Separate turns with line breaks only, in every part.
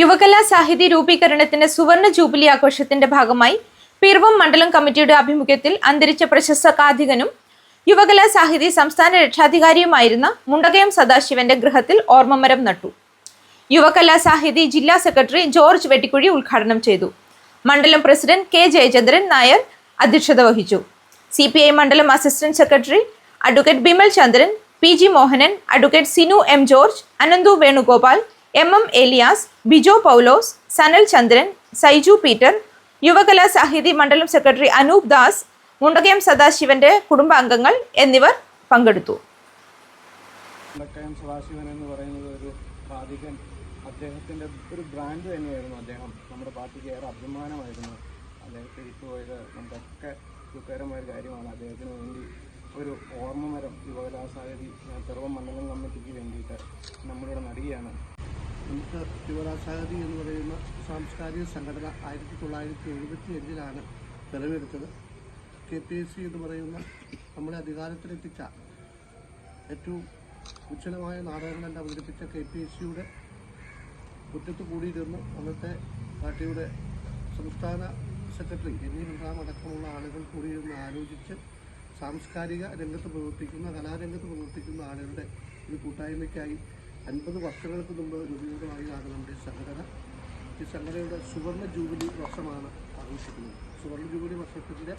യുവകലാ സാഹിത്യ രൂപീകരണത്തിന്റെ സുവർണ ജൂബിലി ആഘോഷത്തിന്റെ ഭാഗമായി പിറവം മണ്ഡലം കമ്മിറ്റിയുടെ ആഭിമുഖ്യത്തിൽ അന്തരിച്ച പ്രശസ്ത കാഥികനും യുവകലാ സാഹിതി സംസ്ഥാന രക്ഷാധികാരിയുമായിരുന്ന മുണ്ടകയം സദാശിവന്റെ ഗൃഹത്തിൽ ഓർമ്മമരം നട്ടു. യുവകലാ സാഹിതി ജില്ലാ സെക്രട്ടറി ജോർജ് വെട്ടിക്കുഴി ഉദ്ഘാടനം ചെയ്തു. മണ്ഡലം പ്രസിഡന്റ് കെ ജയചന്ദ്രൻ നായർ അധ്യക്ഷത വഹിച്ചു. സി പി ഐ മണ്ഡലം assistant secretary advocate Bimal Chandran P G Mohanan advocate Sinu M George Ananthu Venugopal M M Elias Bijo Paulose Sanal Chandran Saiju Peter Yuvakala Sahithi മണ്ഡലം secretary Anoop Das Mundakayam സദാശിവന്റെ കുടുംബാംഗങ്ങൾ എന്നിവർ പങ്കെടുത്തു.
സദാശിവൻ ഒരു അദ്ദേഹത്തിന്റെ ഒരു ബ്രാൻഡ് തന്നെയായിരുന്നു അദ്ദേഹം. നമ്മുടെ പാർട്ടിക്ക് ഏറെ അഭിമാനമായിരുന്നു അദ്ദേഹത്തെ തിരിച്ചുപോയത് നമുക്കൊക്കെ ദുഃഖകരമായ കാര്യമാണ് അദ്ദേഹത്തിന് വേണ്ടി ഒരു ഓർമ്മമരം യുവകലാസാഹിതി ചെറുവ മണ്ഡലം കമ്മിറ്റിക്ക് വേണ്ടിയിട്ട് നമ്മളിവിടെ നടുകയാണ്.
നമുക്ക് യുവരാസാഗതി എന്ന് പറയുന്ന സാംസ്കാരിക സംഘടന ആയിരത്തി തൊള്ളായിരത്തി എഴുപത്തി അഞ്ചിലാണ് നിലവിലെടുത്തത് കെ പി എസ് സി എന്ന് പറയുന്ന നമ്മളെ അധികാരത്തിലെത്തിച്ച ഏറ്റവും ഉജ്ജ്വലമായ നാടകങ്ങളെല്ലാം അവതരിപ്പിച്ച കെ പി എസ് സിയുടെ മുറ്റത്ത് കൂടിയിരുന്ന് അന്നത്തെ പാർട്ടിയുടെ സംസ്ഥാന സെക്രട്ടറി എന്നീ അടക്കമുള്ള ആളുകൾ കൂടിയിരുന്ന് ആലോചിച്ച് സാംസ്കാരിക രംഗത്ത് പ്രവർത്തിക്കുന്ന കലാരംഗത്ത് പ്രവർത്തിക്കുന്ന ആളുകളുടെ ഒരു കൂട്ടായ്മയ്ക്കായി അൻപത് വർഷങ്ങൾക്ക് മുമ്പ് രൂപീകൃതമായതാണ് നമ്മുടെ സംഘടന ഈ സംഘടനയുടെ സുവർണ ജൂബിലി വർഷമാണ് ആഘോഷിക്കുന്നത്. സുവർണ ജൂബിലി വർഷത്തിന്റെ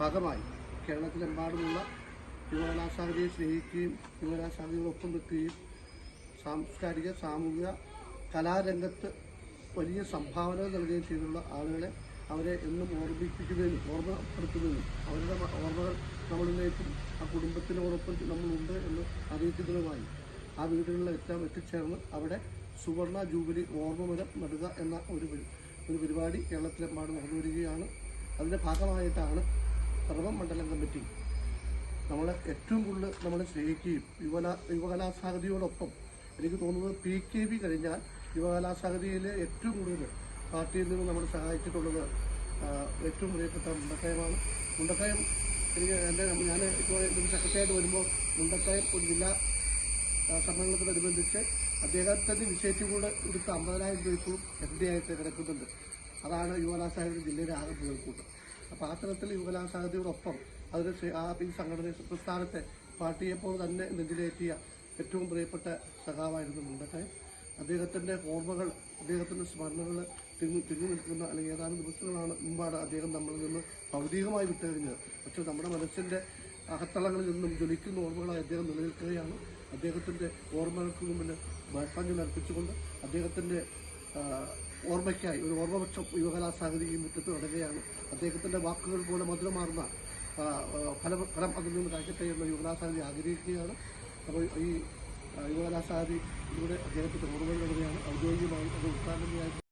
ഭാഗമായി കേരളത്തിലെമ്പാടുമുള്ള യുവകലാസാഹിതിയെ സ്നേഹിക്കുകയും ഒപ്പം നിൽക്കുകയും സാംസ്കാരിക സാമൂഹിക കലാരംഗത്ത് വലിയ സംഭാവനകൾ നൽകുകയും ചെയ്തുള്ള ആളുകളെ അവരെ എന്നും ഓർമ്മിപ്പിക്കുന്നതിനും ഓർമ്മപ്പെടുത്തുന്നതിനും അവരുടെ ഓർമ്മകൾ നമ്മളിലേക്കും ആ കുടുംബത്തിനോടൊപ്പം നമ്മളുണ്ട് എന്ന് അറിയിക്കുന്നതിനുമായി ആ വീടുകളിലെല്ലാം എത്തിച്ചേർന്ന് അവിടെ സുവർണ ജൂബിലി ഓർമ്മമരം നടുക എന്ന ഒരു ഒരു പരിപാടി കേരളത്തിലെമ്പാട് നടന്നു വരികയാണ്. അതിന്റെ ഭാഗമായിട്ടാണ് സർവം മണ്ഡലം കമ്മിറ്റി നമ്മൾ ഏറ്റവും കൂടുതൽ നമ്മൾ സ്നേഹിക്കുകയും യുവകലാ യുവകലാസാഹിതിയോടൊപ്പം എനിക്ക് തോന്നുന്നത് പി കെ ബി കഴിഞ്ഞാൽ യുവകലാസാഹിതിയിൽ ഏറ്റവും കൂടുതൽ പാർട്ടിയിൽ നിന്ന് നമ്മൾ സഹായിച്ചിട്ടുള്ളത് ഏറ്റവും പ്രിയപ്പെട്ട മുണ്ടക്കയമാണ്. മുണ്ടക്കയം എനിക്ക് എന്റെ ഞാൻ ഇപ്പോൾ ഇതിന് സെക്രട്ടറിയായിട്ട് വരുമ്പോൾ മുണ്ടക്കയം ഒരു ജില്ലാ സമ്മേളനത്തോടനുബന്ധിച്ച് അദ്ദേഹത്തിന് കൂടെ എടുത്ത അമ്പതിനായിരം രൂപയ്ക്കും എം ഡി ആയിട്ട് കിടക്കുന്നുണ്ട്. അതാണ് യുവകലാസാഹിതി ജില്ലയിലെ ആകെ മുതൽക്കൂട്ട് അപ്പോൾ ആ തരത്തിൽ യുവകലാസാഹിതിയോടൊപ്പം അതിന് ആ ഈ സംഘടന പ്രസ്ഥാനത്തെ പാർട്ടിയെപ്പോൾ തന്നെ നെഞ്ചിലേറ്റിയ ഏറ്റവും പ്രിയപ്പെട്ട സഖാവായിരുന്നു മുണ്ടക്കായൻ അദ്ദേഹത്തിന്റെ ഓർമ്മകൾ അദ്ദേഹത്തിന്റെ സ്മരണകൾ തിങ്ങി തിങ്ങി നിൽക്കുന്ന അല്ലെങ്കിൽ ഏതാനും ദിവസങ്ങളാണ് മുമ്പാണ് അദ്ദേഹം നമ്മളിൽ നിന്ന് ഭൗതികമായി വിട്ടുകഴിഞ്ഞത്. പക്ഷേ നമ്മുടെ മനസ്സിന്റെ അകത്തളങ്ങളിൽ നിന്നും ജ്വലിക്കുന്ന ഓർമ്മകളായി അദ്ദേഹം നിലനിൽക്കുകയാണ്. അദ്ദേഹത്തിന്റെ ഓർമ്മകൾക്ക് മുമ്പിൽ ബാഷ്പാഞ്ജലി അർപ്പിച്ചുകൊണ്ട് അദ്ദേഹത്തിന്റെ ഓർമ്മയ്ക്കായി ഒരു ഓർമ്മപക്ഷം യുവകലാസാഹിതി ഈ മുറ്റത്ത് നടക്കുകയാണ്. അദ്ദേഹത്തിന്റെ വാക്കുകൾ പോലെ മധുരമാർന്ന ഫലം ഫലം അതിൽ നിന്ന് കാഴ്ചട്ടെ എന്ന് യുവകലാസാഹിതി ആഗ്രഹിക്കുകയാണ്. അപ്പോൾ ഈ ആ, യുവകലാസാഹിതി ഇവിടെ അദ്ദേഹത്തിന്റെ ഓർമ്മകൾ നടക്കുകയാണ്. ഔദ്യോഗികമായി അത് ഉദ്ഘാടനം ചെയ്യാൻ